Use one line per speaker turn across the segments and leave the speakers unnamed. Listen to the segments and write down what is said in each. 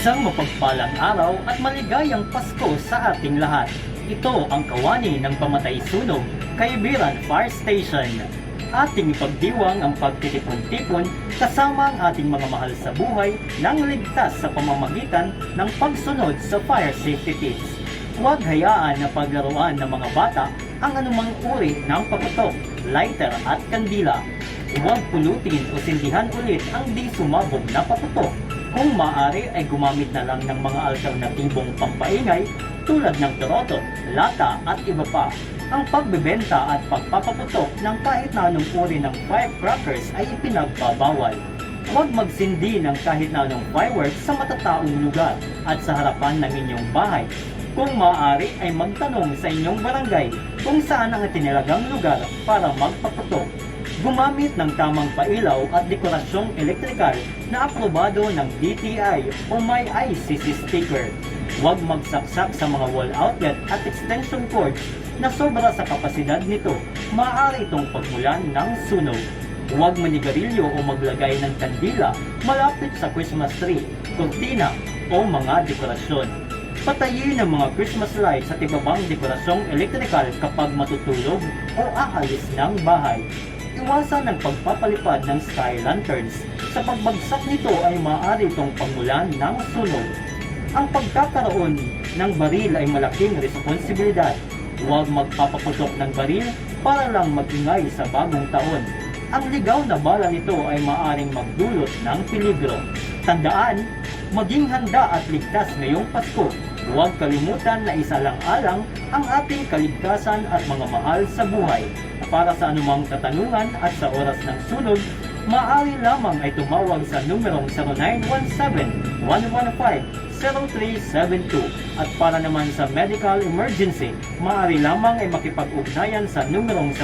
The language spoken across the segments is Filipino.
Isang mapagpalang araw at maligayang Pasko sa ating lahat. Ito ang kawani ng Pamatay Sunog, Kaibiran Fire Station. Ating ipagdiwang ang pagtitipon-tipon kasama ang ating mga mahal sa buhay nang ligtas sa pamamagitan ng pagsunod sa fire safety tips. Huwag hayaan na paglaruan ng mga bata ang anumang uri ng paputok, lighter at kandila. Huwag pulutin o sindihan ulit ang di sumabog na paputok. Kung maaari ay gumamit na lang ng mga alternatibong pampaingay tulad ng turoto, lata at iba pa. Ang pagbebenta at pagpapaputok ng kahit na anong uri ng firecrackers ay ipinagbabawal. Huwag magsindi ng kahit na anong fireworks sa matataong lugar at sa harapan ng inyong bahay. Kung maaari ay magtanong sa inyong barangay kung saan ang itinilagang lugar para magpaputok. Gumamit ng tamang pailaw at dekorasyong elektrikal na aprobado ng DTI o may ICC sticker. Huwag magsaksak sa mga wall outlet at extension cords na sobra sa kapasidad nito. Maaari itong pagmulan ng sunog. Huwag manigarilyo o maglagay ng kandila malapit sa Christmas tree, kurtina o mga dekorasyon. Patayin ang mga Christmas lights at iba pang dekorasyong elektrikal kapag matutulog o aalis ng bahay. Iwasan ang pagpapalipad ng sky lanterns. Sa pagbagsak nito ay maaari itong pagmulan ng sunog. Ang pagkakaroon ng baril ay malaking responsibilidad. Huwag magpapaputok ng baril para lang magingay sa bagong taon. Ang ligaw na bala nito ay maaring magdulot ng peligro. Tandaan, maging handa at ligtas ngayong Pasko. Huwag kalimutan na isalang-alang ang ating kaligtasan at mga mahal sa buhay. Para sa anumang katanungan at sa oras ng sunog, maaari lamang ay tumawag sa numerong 0917-115-0372 at para naman sa medical emergency, maaari lamang ay makipag-ugnayan sa numerong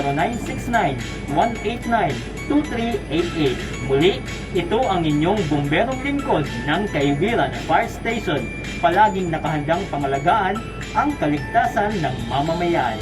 0969-189-2388. Muli, ito ang inyong bomberong lingkod ng Kaibiran Fire Station. Palaging nakahandang pangalagaan ang kaligtasan ng mamamayan.